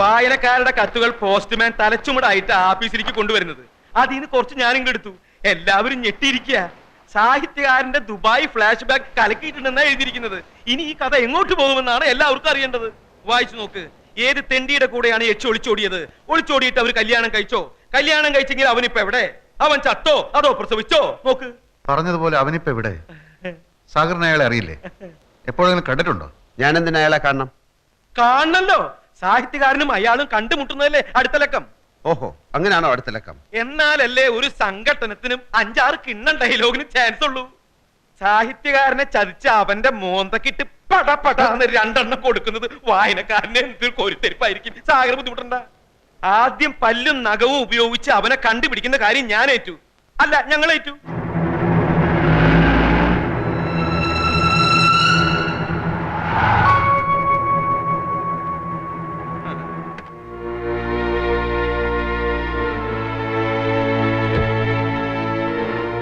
വായനക്കാരുടെ കത്തുകൾ പോസ്റ്റ്മാൻ തലച്ചുമടായിട്ട് ആഫീസിലേക്ക് കൊണ്ടുവരുന്നത്. അതിൽ നിന്ന് കുറച്ച് ഞാനും എടുത്തു. എല്ലാവരും ഞെട്ടിയിരിക്കുക. സാഹിത്യകാരന്റെ ദുബായ് ഫ്ലാഷ് ബാക്ക് കലക്കിയിട്ടുണ്ടെന്നാണ് എഴുതിയിരിക്കുന്നത്. ഇനി ഈ കഥ എങ്ങോട്ട് പോകുമെന്നാണ് എല്ലാവർക്കും അറിയേണ്ടത്. വായിച്ചു നോക്ക്. ഏത് തെണ്ടിയുടെ കൂടെയാണ് യക്ഷി ഒളിച്ചോടിയത്? ഒളിച്ചോടിയിട്ട് അവർ കല്യാണം കഴിച്ചോ? കല്യാണം കഴിച്ചെങ്കിൽ അവനിപ്പോ എവിടെ? അവൻ ചത്തോ? അതോ പ്രസവിച്ചോ? നോക്ക്. പറഞ്ഞതുപോലെ അവനിപ്പോ എവിടെ? സാഗറിനെ അയാളെ അറിയില്ലേ? എപ്പോഴെങ്കിലും കണ്ടിട്ടുണ്ടോ? ഞാൻ എന്തിനാ അയാളെ കാണണം? കാണണല്ലോ. സാഹിത്യകാരനും അയാളും കണ്ടുമുട്ടുന്നതല്ലേ അടുത്ത ലക്കം? ഓഹോ അങ്ങനെയാണോ അടുത്ത ലക്കം? എന്നാലല്ലേ ഒരു സംഘട്ടനത്തിനും അഞ്ചാറ് കിണ്ണം ഡയലോഗിന് ചാൻസ് ഉള്ളൂ. സാഹിത്യകാരനെ ചതിച്ച അവന്റെ മോന്തക്കിട്ട് പട പടാന്ന് രണ്ടെണ്ണം കൊടുക്കുന്നത് വായനക്കാരനെ എന്തൊരു കൊരുത്തെരിപ്പായിരിക്കും. സാഗർ ബുദ്ധിമുട്ടണ്ട. ആദ്യം പല്ലും നഖവും ഉപയോഗിച്ച് അവനെ കണ്ടുപിടിക്കുന്ന കാര്യം ഞാൻ ഏറ്റു. അല്ല ഞങ്ങൾ ഏറ്റു.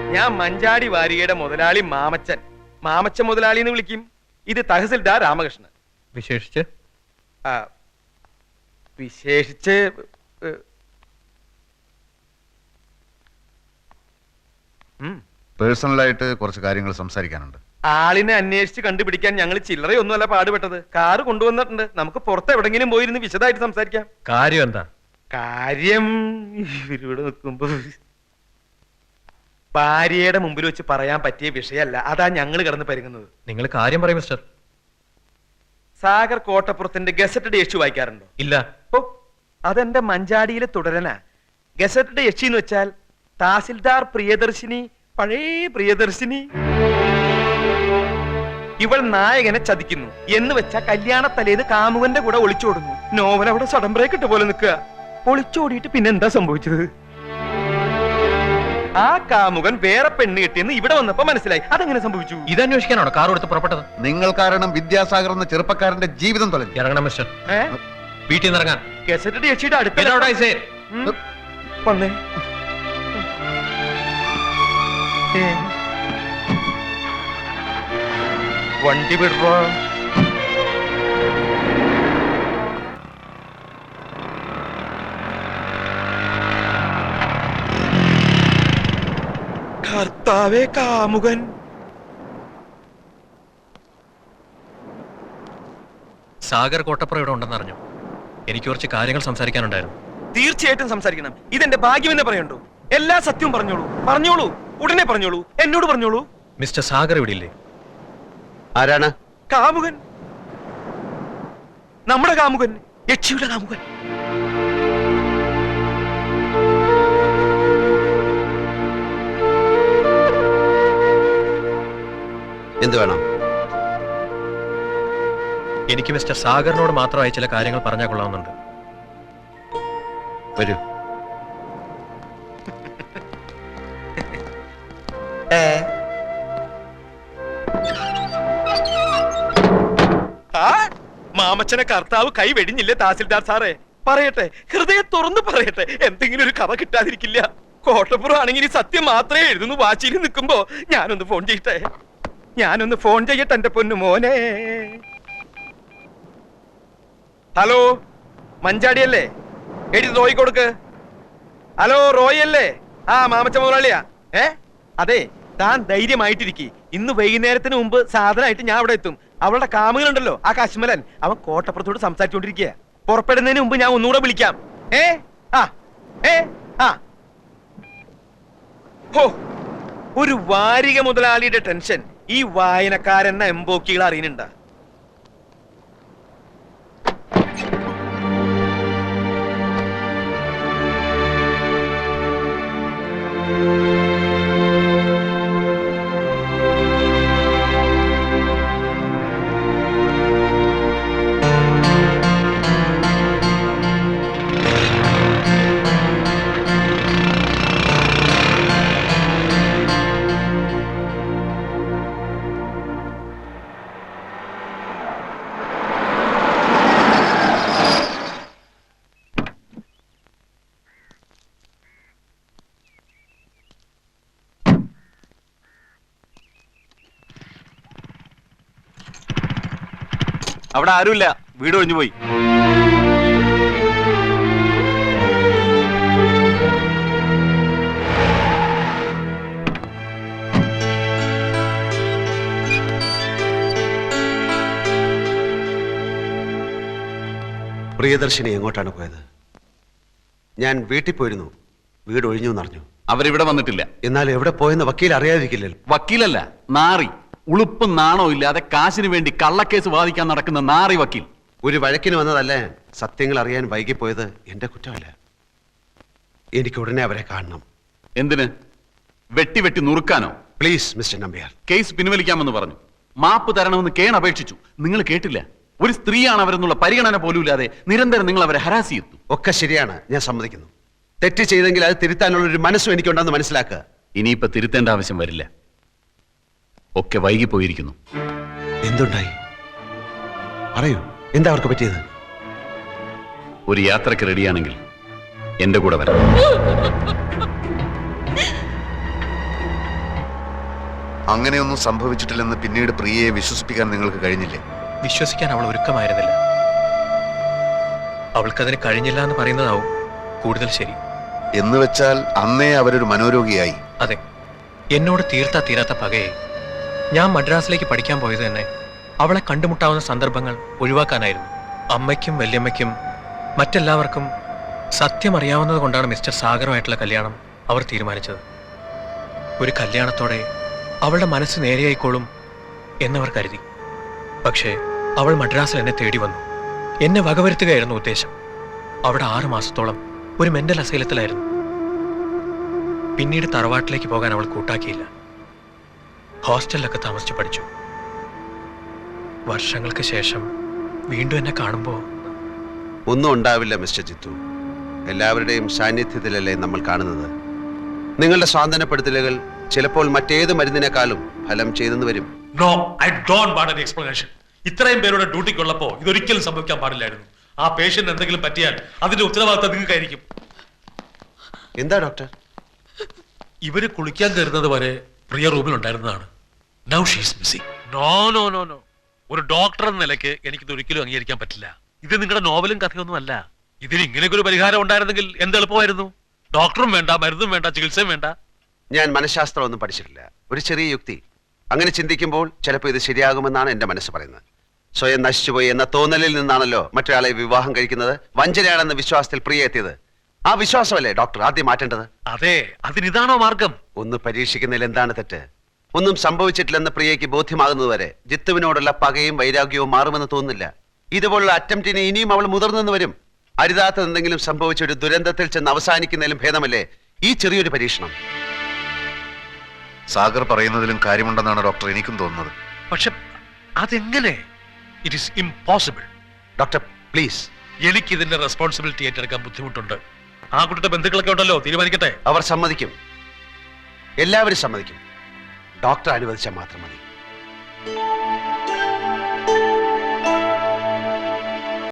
ഞാൻ മഞ്ചാടി വാരികയുടെ മുതലാളി മാമച്ചൻ. മാമച്ചൻ മുതലാളി എന്ന് വിളിക്കും. ഇത് തഹസിൽദാർ രാമകൃഷ്ണൻ. വിശേഷിച്ച്? ആ, വിശേഷിച്ച് ഏ, ഉം. പേഴ്സണലായിട്ട് കുറച്ച് കാര്യങ്ങൾ സംസാരിക്കാനുണ്ട്. ആളിനെ അന്വേഷിച്ച് കണ്ടുപിടിക്കാൻ ഞങ്ങൾ ചില്ലറയൊന്നുമല്ല പാടുപെട്ടത്. കാറ് കൊണ്ടുവന്നിട്ടുണ്ട്. നമുക്ക് പുറത്ത് എവിടെങ്കിലും പോയിരുന്ന് വിശദമായിട്ട് സംസാരിക്കാം. കാര്യം എന്താ? കാര്യം ഇവരിവിടെ നിൽക്കുമ്പോ ഭാര്യയുടെ മുമ്പിൽ വെച്ച് പറയാൻ പറ്റിയ വിഷയമല്ല. അതാ ഞങ്ങൾ കിടന്ന് പരുങ്ങുന്നത്. നിങ്ങൾ കാര്യം പറയും മിസ്റ്റർ. സാഗർ കോട്ടപ്പുറത്തിന്റെ ഗസറ്റഡ് യക്ഷി വായിക്കാറുണ്ടോ? ഇല്ല. ഓ അതെന്റെ മഞ്ചാടിയിലെ തുടരനാ. ഗസറ്റഡ് യക്ഷി എന്ന് വെച്ചാൽ തഹസിൽദാർ പ്രിയദർശിനി പഴയ പ്രിയദർശിനി. ഇവൾ നായകനെ ചതിക്കുന്നു. എന്ന് വെച്ച കല്യാണ തലേന്ന് കാമുകന്റെ കൂടെ ഒളിച്ചോടുന്നു. നോവൽ അവിടെ സടംബ്രേക്കിട്ട് പോലെ നിൽക്കുക. ഒളിച്ചോടിയിട്ട് പിന്നെ എന്താ സംഭവിച്ചത്? ആ കാമുകൻ വേറെ പെണ്ണ് കിട്ടിയെന്ന് ഇവിടെ വന്നപ്പോ മനസ്സിലായി. അതെങ്ങനെ സംഭവിച്ചു? ഇതന്വേഷിക്കാനാണോ കാർ എടുത്ത് പുറപ്പെട്ടത്? നിങ്ങൾ കാരണം വിദ്യാസാഗർ എന്ന ചെറുപ്പക്കാരന്റെ ജീവിതം തൊലഞ്ഞു ഇറങ്ങണം മിസ്റ്റർ. വീട്ടിൽ നിന്ന് ഇറങ്ങാൻ. ഗസറ്റഡ് അടുത്ത. വന്നേ. വണ്ടി വിടുവാ കർത്താവേ കാമുകൻ. സാഗർ കോട്ടപ്പുറം ഇവിടെ ഉണ്ടെന്ന് അറിഞ്ഞു. എനിക്ക് കുറച്ച് കാര്യങ്ങൾ സംസാരിക്കാനുണ്ടായിരുന്നു. തീർച്ചയായിട്ടും സംസാരിക്കണം. ഇതെന്റെ ഭാഗ്യമെന്ന് പറയണ്ടോ എല്ലാ സത്യവും പറഞ്ഞോളൂ. പറഞ്ഞോളൂ. ഉടനെ പറഞ്ഞോളൂ. എന്നോട് പറഞ്ഞോളൂ. മിസ്റ്റർ സാഗർ ഇവിടെ ഇല്ലേ? ആരാണ്? കാമുകൻ. നമ്മുടെ കാമുകൻ. യക്ഷിയുടെ കാമുകൻ. എന്ത് വേണം? എനിക്ക് മിസ്റ്റർ സാഗറിനോട് മാത്രമായി ചില കാര്യങ്ങൾ പറഞ്ഞാൽ കൊള്ളാവുന്നുണ്ട്. വരൂ. മാമച്ചനെ കർത്താവ് കൈ വെടിഞ്ഞില്ലേ തഹസിൽദാർ സാറേ? പറയട്ടെ ഹൃദയം തുറന്നു പറയട്ടെ എന്തെങ്കിലും ഒരു കഥ കിട്ടാതിരിക്കില്ല. കോട്ടപ്പുറം ആണെങ്കിൽ സത്യം മാത്രമേ എഴുതുന്നു വാച്ചിയിൽ നിൽക്കുമ്പോ ഞാനൊന്ന് ഫോൺ ചെയ്യട്ടെ? ഞാനൊന്ന് ഫോൺ ചെയ്യട്ടെ എന്റെ പൊന്നു മോനെ. ഹലോ മഞ്ചാടിയല്ലേ? എടി റോയി കൊടുക്ക്. ഹലോ റോയ് അല്ലേ ആ മാമച്ച മുതലാളിയാ. ഏ? അതെ താൻ ധൈര്യമായിട്ടിരിക്കി. ഇന്ന് വൈകുന്നേരത്തിന് മുമ്പ് സാധനമായിട്ട് ഞാൻ അവിടെ എത്തും. അവളുടെ കാമുകനുണ്ടല്ലോ ആ കശ്മലൻ. അവൻ കോട്ടപ്പുറത്തോട് സംസാരിച്ചുകൊണ്ടിരിക്കുക പുറപ്പെടുന്നതിന് മുമ്പ് ഞാൻ ഒന്നുകൂടെ വിളിക്കാം. ഏ? ആ ഏ? ആ. ഹോ ഒരു വാരിക മുതലാളിയുടെ ടെൻഷൻ. ഈ വായനക്കാരെന്ന എംബോക്കികൾ അറിയുന്നുണ്ടാ? അവിടെ ആരുമില്ല. വീട് ഒഴിഞ്ഞു പോയി. പ്രിയദർശിനി എങ്ങോട്ടാണ് പോയത്? ഞാൻ വീട്ടിൽ പോയിരുന്നു. വീട് ഒഴിഞ്ഞു എന്നറിഞ്ഞു. അവരിവിടെ വന്നിട്ടില്ല. എന്നാൽ എവിടെ പോയെന്ന് വക്കീൽ അറിയാതിരിക്കില്ലല്ലോ. വക്കീലല്ല മാറി ഉളുപ്പും നാണോ ഇല്ലാതെ കാശിന് വേണ്ടി കള്ളക്കേസ് വാദിക്കാൻ നടക്കുന്ന നാറി വക്കീൽ. ഒരു വഴക്കിന് വന്നതല്ലേ? സത്യങ്ങൾ അറിയാൻ വൈകിപ്പോയത് എന്റെ കുറ്റമല്ല. എനിക്ക് ഉടനെ അവരെ കാണണം. എന്തിന്? വെട്ടി വെട്ടി നുറുക്കാനോ? Please mister Nambiar. കേസ് പിൻവലിക്കാമെന്ന് പറഞ്ഞു. മാപ്പ് തരണമെന്ന് കേൺ അപേക്ഷിച്ചു. നിങ്ങൾ കേട്ടില്ല. ഒരു സ്ത്രീയാണ് അവരെന്നുള്ള പരിഗണന പോലും ഇല്ലാതെ നിരന്തരം നിങ്ങൾ അവരെ ഹരാസ് ചെയ്തു ഒക്കെ ശരിയാണ്. ഞാൻ സമ്മതിക്കുന്നു. തെറ്റ് ചെയ്തെങ്കിൽ അത് തിരുത്താനുള്ള ഒരു മനസ്സും എനിക്കുണ്ടെന്ന് മനസ്സിലാക്കുക. ഇനിയിപ്പോ തിരുത്തേണ്ട ആവശ്യം വരില്ല. ഒക്കെ വൈകിപ്പോയിരിക്കുന്നു. എന്തുണ്ടായി? പറയൂ എന്താ അവർക്ക് പറ്റിയത്? ഒരു യാത്രയ്ക്ക് റെഡിയാണെങ്കിൽ എന്റെ കൂടെ വരാം. അങ്ങനെയൊന്നും സംഭവിച്ചിട്ടില്ലെന്ന് പിന്നീട് പ്രിയയെ വിശ്വസിപ്പിക്കാൻ നിങ്ങൾക്ക് കഴിഞ്ഞില്ലേ? വിശ്വസിക്കാൻ അവൾ ഒരുക്കമായിരുന്നില്ല. അവൾക്കതിന് കഴിഞ്ഞില്ല എന്ന് പറയുന്നതാവും കൂടുതൽ ശരി. എന്ന് വെച്ചാൽ അന്നേ അവരൊരു മനോരോഗിയായി. അതെ. എന്നോട് തീർത്താ തീരാത്ത പകയെ ഞാൻ മദ്രാസിലേക്ക് പഠിക്കാൻ പോയത് തന്നെ അവളെ കണ്ടുമുട്ടാവുന്ന സന്ദർഭങ്ങൾ ഒഴിവാക്കാനായിരുന്നു. അമ്മയ്ക്കും വല്യമ്മയ്ക്കും മറ്റെല്ലാവർക്കും സത്യം അറിയാവുന്നത് കൊണ്ടാണ് മിസ്റ്റർ സാഗറുമായിട്ടുള്ള കല്യാണം അവർ തീരുമാനിച്ചത്. ഒരു കല്യാണത്തോടെ അവളുടെ മനസ്സ് നേരെയായിക്കോളും എന്നവർ കരുതി. പക്ഷേ അവൾ മദ്രാസിൽ എന്നെ തേടി വന്നു. എന്നെ വകവരുത്തുകയായിരുന്നു ഉദ്ദേശം. അവിടെ ആറു മാസത്തോളം ഒരു മെന്റൽ അസൈലത്തിലായിരുന്നു. പിന്നീട് തറവാട്ടിലേക്ക് പോകാൻ അവൾ കൂട്ടാക്കിയില്ല. ഹോസ്റ്റലിലൊക്കെ താമസിച്ച് പഠിച്ചു. വർഷങ്ങൾക്ക് ശേഷം വീണ്ടും എന്നെ കാണുമ്പോൾ ഒന്നും ഉണ്ടാവില്ല മിസ്റ്റർ ജിത്തു. എല്ലാവരുടെയും സാന്നിധ്യത്തിലല്ലേ നമ്മൾ കാണുന്നത്. നിങ്ങളുടെ സ്വാന്തനപ്പെടുത്തലുകൾ ചിലപ്പോൾ മറ്റേത് മരുന്നിനേക്കാളും ഫലം ചെയ്തെന്ന് വരും. No I don't want explanation ഇത്രയും പേരുടെ ഡ്യൂട്ടിക്കുള്ളപ്പോ ഇതൊരിക്കലും സംഭവിക്കാൻ പാടില്ലായിരുന്നു. ആ പേഷ്യന്റ് എന്തെങ്കിലും പറ്റിയാൽ അതിന്റെ ഉത്തരവാദിത്തം നിങ്ങൾക്കായിരിക്കും. എന്താ ഡോക്ടർ? ഇവർ കുളിക്കാൻ കയറുന്നത് വരെ പ്രിയ റൂമിൽ ഉണ്ടായിരുന്നതാണ്. Now she's missing no no no no ഒരു ഡോക്ടർ എന്ന നിലയ്ക്ക് എനിക്കിത് ഒരിക്കലും അംഗീകരിക്കാൻ പറ്റില്ല. ഇത് നിങ്ങളുടെ നോവലും കഥയൊന്നും അല്ല. ഇതിന് ഇങ്ങനെയൊക്കെ ഒരു പരിഹാരം ഉണ്ടായിരുന്നെങ്കിൽ എന്ത് എളുപ്പമായിരുന്നു? ഡോക്ടറും വേണ്ട മരുന്നും വേണ്ട ചികിത്സയും വേണ്ട. ഞാൻ മനഃശാസ്ത്രം ഒന്നും പഠിച്ചിട്ടില്ല. ഒരു ചെറിയ യുക്തി. അങ്ങനെ ചിന്തിക്കുമ്പോൾ ചിലപ്പോൾ ഇത് ശരിയാകുമെന്നാണ് എന്റെ മനസ്സ് പറയുന്നത്. സ്വയം നശിച്ചുപോയി എന്ന തോന്നലിൽ നിന്നാണല്ലോ മറ്റൊരാളെ വിവാഹം കഴിക്കുന്നത്. വഞ്ചനയാണെന്ന വിശ്വാസത്തിൽ പ്രിയ എത്തിയത്. ആ വിശ്വാസമല്ലേ ഡോക്ടർ ആദ്യം മാറ്റേണ്ടത്? അതെ അതിനിതാണോ മാർഗം? ഒന്ന് പരീക്ഷിക്കുന്നതിൽ എന്താണ് തെറ്റ്? ഒന്നും സംഭവിച്ചിട്ടില്ലെന്ന് പ്രിയയ്ക്ക് ബോധ്യമാകുന്നതുവരെ ജിത്തുവിനോടുള്ള പകയും വൈരാഗ്യവും മാറുമെന്ന് തോന്നുന്നില്ല. ഇതുപോലുള്ള അറ്റംപ്റ്റിനെ ഇനിയും അവൾ മുതിർന്നെന്ന് വരും. അരുതാത്തത് എന്തെങ്കിലും സംഭവിച്ച ഒരു ദുരന്തത്തിൽ ചെന്ന് അവസാനിക്കുന്നതിലും ഭേദമല്ലേ ഈ ചെറിയൊരു പരീക്ഷണം? സാഗർ പറയുന്നതിലും കാര്യമുണ്ടെന്നാണ് ഡോക്ടർ എനിക്കും തോന്നുന്നത്. പക്ഷെ അതെങ്ങനെ? It is impossible doctor please എനിക്ക് ഇതിന്റെ റെസ്പോൺസിബിലിറ്റി ഏറ്റെടുക്കാൻ ബുദ്ധിമുട്ടുണ്ട്. ആ കുട്ടിയുടെ ബന്ധുക്കളൊക്കെ ഉണ്ടല്ലോ തീരുമാനിക്കട്ടെ? അവർ സമ്മതിക്കും. എല്ലാവരും സമ്മതിക്കും. ഡോക്ടർ അനുവദിച്ചാൽ മാത്രം മതി.